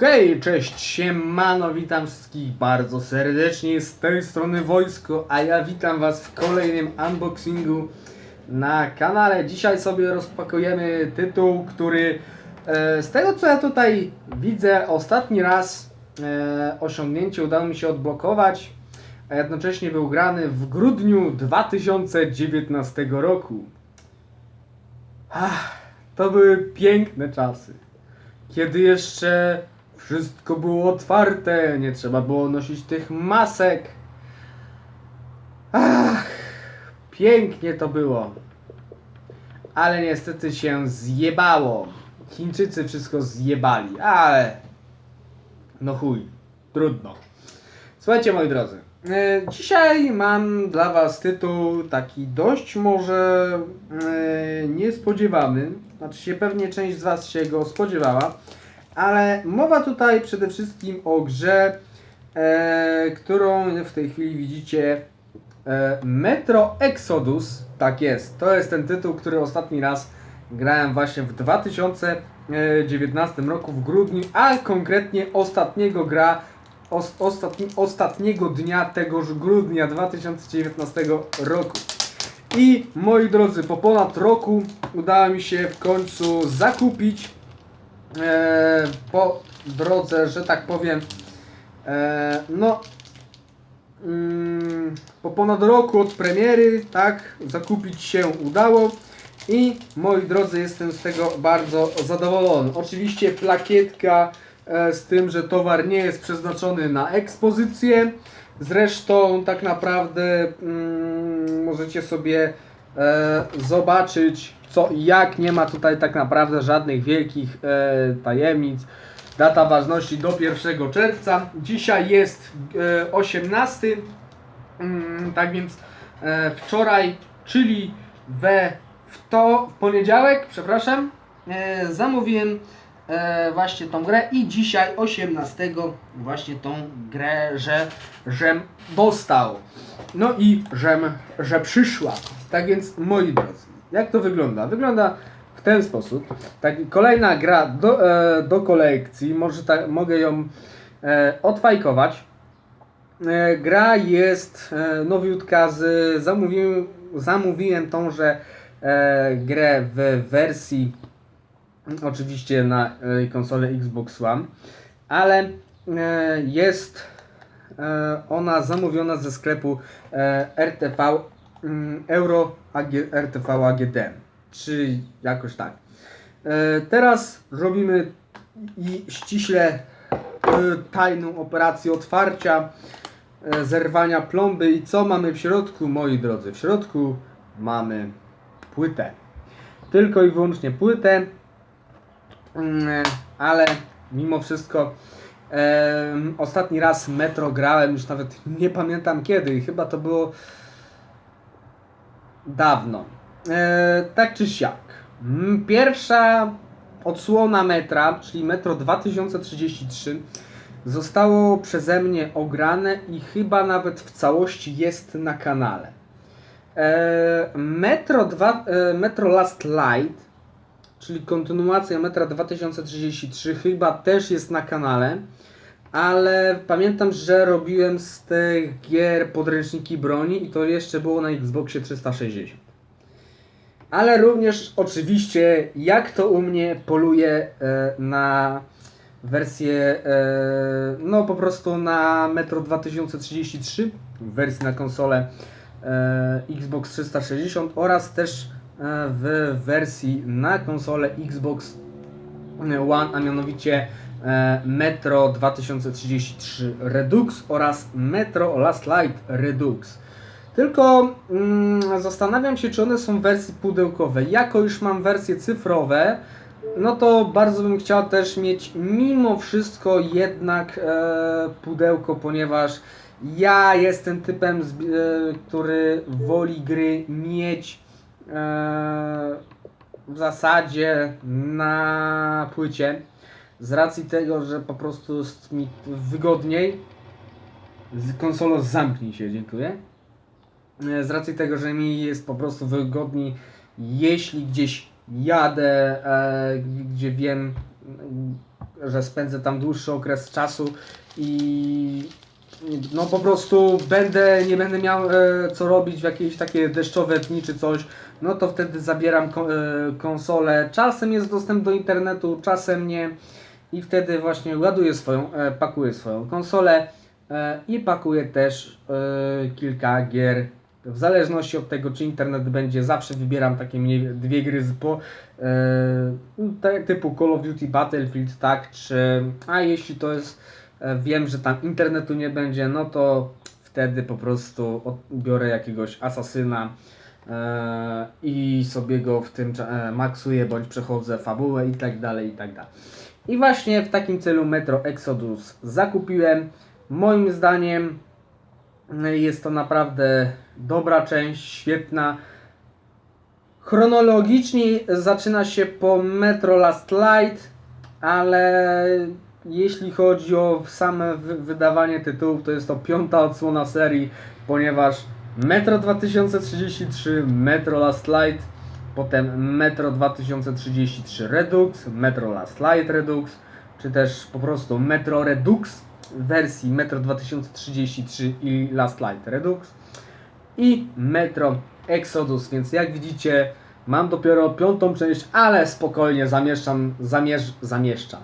Hej, cześć, siemano, witam wszystkich bardzo serdecznie z tej strony Wojsko, a ja witam was w kolejnym unboxingu na kanale. Dzisiaj sobie rozpakujemy tytuł, który e, z tego co ja tutaj widzę, ostatni raz e, osiągnięcie udało mi się odblokować, a jednocześnie był grany w grudniu 2019 roku. Ach, to były piękne czasy kiedy jeszcze wszystko było otwarte, nie trzeba było nosić tych masek. Ach, pięknie to było. Ale niestety się zjebało. Chińczycy wszystko zjebali, ale no chuj, trudno. Słuchajcie moi drodzy, e, dzisiaj mam dla was tytuł taki dość może e, niespodziewany. Znaczy się pewnie część z was się go spodziewała, ale mowa tutaj przede wszystkim o grze, e, którą w tej chwili widzicie e, Metro Exodus. Tak jest, to jest ten tytuł, który ostatni raz grałem właśnie w 2019 roku w grudniu, a konkretnie ostatniego gra os, ostatni, ostatniego dnia tegoż grudnia 2019 roku. I moi drodzy, po ponad roku udało mi się w końcu zakupić e, po drodze, że tak powiem, e, no mm, po ponad roku od premiery, tak, zakupić się udało. I moi drodzy, jestem z tego bardzo zadowolony. Oczywiście plakietka e, z tym, że towar nie jest przeznaczony na ekspozycję. Zresztą tak naprawdę mm, możecie sobie zobaczyć co i jak. Nie ma tutaj tak naprawdę żadnych wielkich e, tajemnic. Data ważności do 1 czerwca. Dzisiaj jest e, 18. Mm, tak więc e, wczoraj, czyli we w to w poniedziałek, przepraszam, e, zamówiłem e, właśnie tą grę i dzisiaj 18 właśnie tą grę, że żem dostał. No i żem, że przyszła. Tak więc moi drodzy, jak to wygląda? Wygląda w ten sposób. Tak, kolejna gra do, e, do kolekcji, może ta, mogę ją e, odfajkować. E, gra jest e, nowiutka z zamówiłem, zamówiłem tąże e, grę w wersji oczywiście na e, konsolę Xbox One, ale e, jest e, ona zamówiona ze sklepu RTV mm, Euro AG, RTV AGD, czy jakoś tak. Teraz robimy i ściśle tajną operację otwarcia, zerwania plomby i co mamy w środku, moi drodzy? W środku mamy płytę. Tylko i wyłącznie płytę, ale mimo wszystko ostatni raz Metro grałem, już nawet nie pamiętam kiedy, chyba to było dawno. E, tak czy siak. Mm, Pierwsza odsłona metra, czyli Metro 2033, zostało przeze mnie ograne i chyba nawet w całości jest na kanale. E, Metro, 2, e, Metro Last Light, czyli kontynuacja Metra 2033, chyba też jest na kanale. Ale pamiętam, że robiłem z tych gier podręczniki broni i to jeszcze było na Xboxie 360. Ale również oczywiście, jak to u mnie, poluję e, na wersję, e, no po prostu na Metro 2033 w wersji na konsolę e, Xbox 360 oraz też w wersji na konsolę Xbox One, a mianowicie e, Metro 2033 Redux oraz Metro Last Light Redux. Tylko mm, zastanawiam się, czy one są w wersji pudełkowe. Jako już mam wersje cyfrowe, no to bardzo bym chciał też mieć mimo wszystko jednak e, pudełko, ponieważ ja jestem typem, e, który woli gry mieć e, w zasadzie na płycie. Z racji tego, że po prostu jest mi wygodniej. Konsolo zamknij się, dziękuję. E, Z racji tego, że mi jest po prostu wygodniej, jeśli gdzieś jadę, e, gdzie wiem, że spędzę tam dłuższy okres czasu i no po prostu będę, nie będę miał e, co robić w jakieś takie deszczowe dni czy coś, no to wtedy zabieram ko- e, konsolę. Czasem jest dostęp do internetu, czasem nie. I wtedy właśnie ładuję swoją, e, pakuję swoją konsolę e, i pakuję też e, kilka gier. W zależności od tego, czy internet będzie, zawsze wybieram takie mniej, dwie gry z po, e, typu Call of Duty Battlefield, tak, czy a jeśli to jest, wiem, że tam internetu nie będzie, no to wtedy po prostu biorę jakiegoś asasyna e, i sobie go w tym e, maksuję, bądź przechodzę fabułę i tak dalej, i tak dalej. I właśnie w takim celu Metro Exodus zakupiłem. Moim zdaniem y, jest to naprawdę dobra część, świetna. Chronologicznie zaczyna się po Metro Last Light, ale jeśli chodzi o same wy- wydawanie tytułów, to jest to piąta odsłona serii, ponieważ Metro 2033, Metro Last Light, potem Metro 2033 Redux, Metro Last Light Redux, czy też po prostu Metro Redux wersji Metro 2033 i Last Light Redux i Metro Exodus, więc jak widzicie mam dopiero piątą część, ale spokojnie zamieszczam, zamierz, zamieszczam.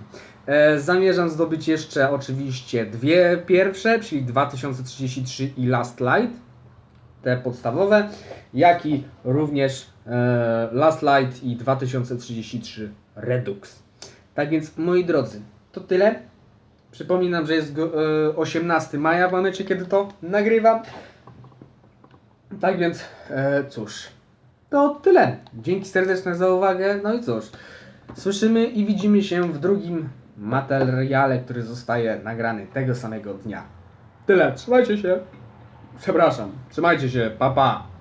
E, zamierzam zdobyć jeszcze oczywiście dwie pierwsze, czyli 2033 i Last Light, te podstawowe, jak i również e, Last Light i 2033 Redux. Tak więc moi drodzy, to tyle. Przypominam, że jest go, e, 18 maja w momencie, kiedy to nagrywam. Tak więc, e, cóż, to tyle. Dzięki serdeczne za uwagę. No i cóż, słyszymy i widzimy się w drugim materiale, który zostaje nagrany tego samego dnia. Tyle, trzymajcie się. Przepraszam, trzymajcie się, pa pa.